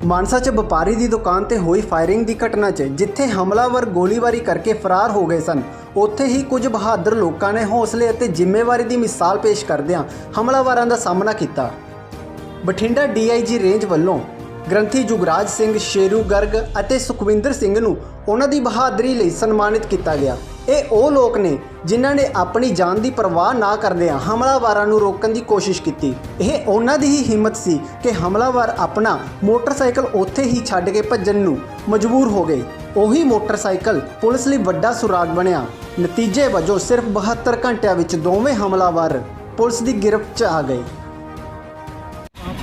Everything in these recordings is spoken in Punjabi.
ਮਾਨਸਾ 'ਚ ਵਪਾਰੀ ਦੀ ਦੁਕਾਨ ਤੇ ਹੋਈ ਫਾਇਰਿੰਗ ਦੀ ਘਟਨਾ 'ਚ, ਜਿੱਥੇ ਹਮਲਾਵਰ ਗੋਲੀਬਾਰੀ ਕਰਕੇ ਫਰਾਰ ਹੋ ਗਏ ਸਨ। ਉੱਥੇ ਹੀ ਕੁਝ ਬਹਾਦਰ ਲੋਕਾਂ ਨੇ ਹੌਸਲੇ ਅਤੇ ਜ਼ਿੰਮੇਵਾਰੀ ਦੀ ਮਿਸਾਲ ਪੇਸ਼ ਕਰਦਿਆਂ ਹਮਲਾਵਰਾਂ ਦਾ ਸਾਹਮਣਾ ਕੀਤਾ। ਬਠਿੰਡਾ ਡੀਆਈਜੀ ਰੇਂਜ ਵੱਲੋਂ ਗ੍ਰੰਥੀ ਜੁਗਰਾਜ ਸਿੰਘ, ਸ਼ੇਰੂ ਗਰਗ ਅਤੇ ਸੁਖਵਿੰਦਰ ਸਿੰਘ ਨੂੰ ਉਹਨਾਂ ਦੀ ਬਹਾਦਰੀ ਲਈ ਸਨਮਾਨਿਤ ਕੀਤਾ ਗਿਆ। ਇਹ ਉਹ ਲੋਕ ਨੇ ਜਿਨ੍ਹਾਂ ਨੇ ਆਪਣੀ ਜਾਨ ਦੀ ਪਰਵਾਹ ਨਾ ਕਰਦਿਆਂ ਹਮਲਾਵਰਾਂ ਨੂੰ ਰੋਕਣ ਦੀ ਕੋਸ਼ਿਸ਼ ਕੀਤੀ। ਇਹ ਉਹਨਾਂ ਦੀ ਹੀ ਹਿੰਮਤ ਸੀ ਕਿ ਹਮਲਾਵਰ ਆਪਣਾ ਮੋਟਰਸਾਈਕਲ ਉੱਥੇ ਹੀ ਛੱਡ ਕੇ ਭੱਜਣ ਨੂੰ ਮਜਬੂਰ ਹੋ ਗਏ। ਉਹੀ ਮੋਟਰਸਾਈਕਲ ਪੁਲਿਸ ਲਈ ਵੱਡਾ ਸੁਰਾਗ ਬਣਿਆ। ਨਤੀਜੇ ਵਜੋਂ ਸਿਰਫ 72 ਘੰਟਿਆਂ ਵਿੱਚ ਦੋਵੇਂ ਹਮਲਾਵਰ ਪੁਲਿਸ ਦੀ ਗ੍ਰਿਫ਼ਤ 'ਚ ਆ ਗਏ।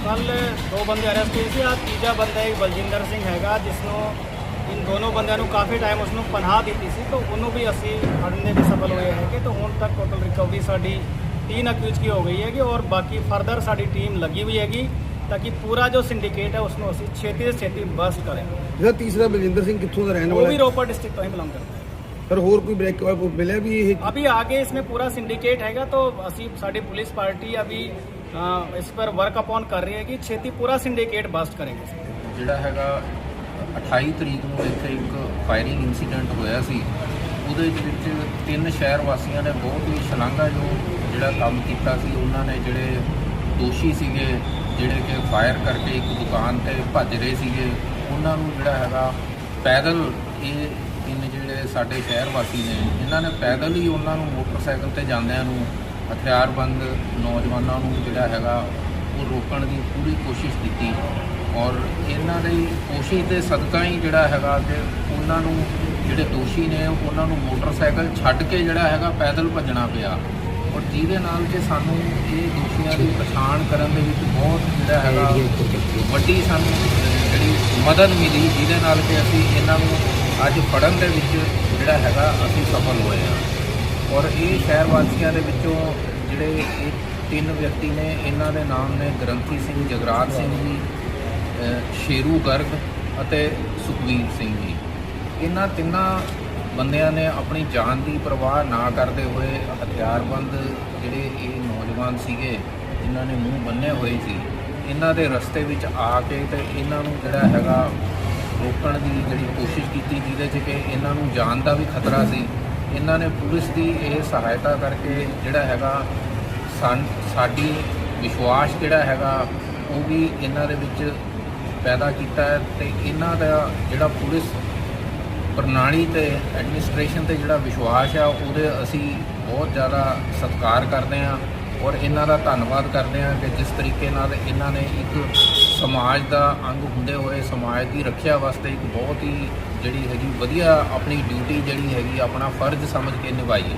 ਕੱਲ ਦੋ ਬੰਦੇ ਅਰੈਸਟ ਹੋਏ ਸੀ। ਆ ਤੀਜਾ ਬੰਦਾ ਇੱਕ ਬਲਜਿੰਦਰ ਸਿੰਘ ਹੈਗਾ, ਜਿਸ ਨੂੰ ਇਨ ਦੋਨੋਂ ਬੰਦਿਆਂ ਨੂੰ ਕਾਫੀ ਟਾਈਮ ਉਸ ਨੂੰ ਪਨਾਹ ਦਿੱਤੀ ਸੀ ਤਾਂ ਉਹਨੂੰ ਵੀ ਅਸੀਂ ਫੜਨ ਦੇ ਵਿੱਚ ਸਫਲ ਹੋਏ ਹੈਗੇ ਕਿ ਤਾਂ ਹੁਣ ਤੱਕ ਟੋਟਲ ਰਿਕਵਰੀ ਸਾਡੀ 3 ਅਕਿਊਜ਼ ਕੀ ਹੋ ਗਈ ਹੈਗੀ ਔਰ ਬਾਕੀ ਫਰਦਰ ਸਾਡੀ ਟੀਮ ਲੱਗੀ ਹੋਈ ਹੈਗੀ ਤਾਂ ਕਿ ਪੂਰਾ ਜੋ ਸਿੰਡੀਕੇਟ ਹੈ ਉਸ ਨੂੰ ਅਸੀਂ ਛੇਤੀ ਤੋਂ ਛੇਤੀ ਬਸਟ ਕਰਾਂ ਜਿਹੜਾ ਤੀਸਰਾ ਬਲਜਿੰਦਰ ਸਿੰਘ ਕਿੱਥੋਂ ਦਾ ਰਹਿਣ ਉਹ ਵੀ ਹੈ ਡਿਸਟ੍ਰਿਕਟ ਤੋਂ ਹੀ ਬਿਲੋਂਗ ਕਰਦਾ ਪਰ ਹੋਰ ਕੋਈ ਬ੍ਰੇਕ ਮਿਲਿਆ ਵੀ ਇਹ? अभी आगे इसमें पूरा सिंडिकेट हैगा तो असी साड़ी पुलिस पार्टी अभी अ, इस पर वर्क अपॉन कर रही है कि छेती पूरा सिंडिकेट बस्ट ਜਿਹੜਾ ਹੈਗਾ 28 ਤਰੀਕ ਨੂੰ ਇੱਥੇ ਇੱਕ ਫਾਇਰਿੰਗ ਇਨਸੀਡੈਂਟ ਹੋਇਆ ਸੀ। ਉਹਦੇ ਵਿੱਚ ਤਿੰਨ ਸ਼ਹਿਰ ਵਾਸੀਆਂ ਨੇ ਬਹੁਤ ਹੀ ਸ਼ਲਾਘਾਯੋਗ ਜਿਹੜਾ ਕੰਮ ਕੀਤਾ ਸੀ। ਉਹਨਾਂ ਨੇ ਜਿਹੜੇ ਦੋਸ਼ੀ ਸੀਗੇ, ਜਿਹੜੇ ਕਿ ਫਾਇਰ ਕਰਕੇ ਇੱਕ ਦੁਕਾਨ ਤੇ ਭੱਜ ਰਹੇ ਸੀਗੇ, ਉਹਨਾਂ ਨੂੰ ਜਿਹੜਾ ਹੈਗਾ ਪੈਦਲ ਇਹ ਤਿੰਨ ਜਿਹੜੇ ਸਾਡੇ ਸ਼ਹਿਰ ਵਾਸੀ ਨੇ, ਇਹਨਾਂ ਨੇ ਪੈਦਲ ਹੀ ਉਹਨਾਂ ਨੂੰ ਮੋਟਰਸਾਈਕਲ ਤੇ ਜਾਂਦਿਆਂ ਨੂੰ ਹਥਿਆਰਬੰਦ ਨੌਜਵਾਨਾਂ ਨੂੰ ਜਿਹੜਾ ਹੈਗਾ ਉਹ ਰੋਕਣ ਦੀ ਪੂਰੀ ਕੋਸ਼ਿਸ਼ ਕੀਤੀ ਔਰ ਇਹਨਾਂ ਦੀ ਕੋਸ਼ਿਸ਼ ਦੇ ਸਦਕਾ ਹੀ ਜਿਹੜਾ ਹੈਗਾ ਕਿ ਉਹਨਾਂ ਨੂੰ ਜਿਹੜੇ ਦੋਸ਼ੀ ਨੇ ਉਹਨਾਂ ਨੂੰ ਮੋਟਰਸਾਈਕਲ ਛੱਡ ਕੇ ਜਿਹੜਾ ਹੈਗਾ ਪੈਦਲ ਭੱਜਣਾ ਪਿਆ। ਔਰ ਜਿਹਦੇ ਨਾਲ ਕਿ ਸਾਨੂੰ ਇਹ ਦੋਸ਼ੀਆਂ ਦੀ ਪਛਾਣ ਕਰਨ ਦੇ ਵਿੱਚ ਬਹੁਤ ਜਿਹੜਾ ਹੈਗਾ ਵੱਡੀ ਸਾਨੂੰ ਜਿਹੜੀ ਮਦਦ ਮਿਲੀ, ਜਿਹਦੇ ਨਾਲ ਕਿ ਅਸੀਂ ਇਹਨਾਂ ਨੂੰ ਅੱਜ ਫੜਨ ਦੇ ਵਿੱਚ ਜਿਹੜਾ ਹੈਗਾ ਅਸੀਂ ਸਫਲ ਹੋਏ ਹਾਂ। ਔਰ ਇਹ ਸ਼ਹਿਰ ਵਾਸੀਆਂ ਦੇ ਵਿੱਚੋਂ ਜਿਹੜੇ ਤਿੰਨ ਵਿਅਕਤੀ ਨੇ, ਇਹਨਾਂ ਦੇ ਨਾਮ ਨੇ ਗ੍ਰੰਥੀ ਸਿੰਘ, ਜਗਰਾਜ ਸਿੰਘ ਜੀ ਸ਼ੇਰੂ ਗਰਗ ਅਤੇ ਸੁਖਵੀਰ ਸਿੰਘ ਜੀ। ਇਹਨਾਂ ਤਿੰਨਾਂ ਬੰਦਿਆਂ ਨੇ ਆਪਣੀ ਜਾਨ ਦੀ ਪਰਵਾਹ ਨਾ ਕਰਦੇ ਹੋਏ ਹਥਿਆਰਬੰਦ ਜਿਹੜੇ ਇਹ ਨੌਜਵਾਨ ਸੀਗੇ, ਜਿਨ੍ਹਾਂ ਨੇ ਮੂੰਹ ਬੰਨੇ ਹੋਏ ਸੀ, ਇਹਨਾਂ ਦੇ ਰਸਤੇ ਵਿੱਚ ਆ ਕੇ ਤੇ ਇਹਨਾਂ ਨੂੰ ਜਿਹੜਾ ਹੈਗਾ ਰੋਕਣ ਦੀ ਜਿਹੜੀ ਕੋਸ਼ਿਸ਼ ਕੀਤੀ, ਜਿਹਦੇ 'ਚ ਕਿ ਇਹਨਾਂ ਨੂੰ ਜਾਨ ਦਾ ਵੀ ਖਤਰਾ ਸੀ। ਇਹਨਾਂ ਨੇ ਪੁਲਿਸ ਦੀ ਇਹ ਸਹਾਇਤਾ ਕਰਕੇ ਜਿਹੜਾ ਹੈਗਾ ਸਾਡੀ ਵਿਸ਼ਵਾਸ ਜਿਹੜਾ ਹੈਗਾ, ਉਹ ਵੀ ਇਹਨਾਂ ਦੇ ਵਿੱਚ ਪੈਦਾ ਕੀਤਾ ਹੈ ਤੇ ਇਹਨਾਂ ਦਾ ਜਿਹੜਾ ਪੁਲਿਸ ਪ੍ਰਣਾਲੀ ਤੇ ਐਡਮਿਨਿਸਟ੍ਰੇਸ਼ਨ ਤੇ ਜਿਹੜਾ ਵਿਸ਼ਵਾਸ ਆ, ਉਹਦੇ ਅਸੀਂ ਬਹੁਤ ਜ਼ਿਆਦਾ ਸਤਿਕਾਰ ਕਰਦੇ ਹਾਂ ਔਰ ਇਹਨਾਂ ਦਾ ਧੰਨਵਾਦ ਕਰਦੇ ਹਾਂ ਕਿ ਜਿਸ ਤਰੀਕੇ ਨਾਲ ਇਹਨਾਂ ਨੇ ਇੱਕ ਸਮਾਜ ਦਾ ਅੰਗ ਹੁੰਦੇ ਹੋਏ, ਸਮਾਜ ਦੀ ਰੱਖਿਆ ਵਾਸਤੇ ਇੱਕ ਬਹੁਤ ਹੀ ਜਿਹੜੀ ਹੈਗੀ, ਵਧੀਆ ਆਪਣੀ ਡਿਊਟੀ ਜਿਹੜੀ ਹੈਗੀ, ਆਪਣਾ ਫਰਜ਼ ਸਮਝ ਕੇ ਨਿਭਾਈ।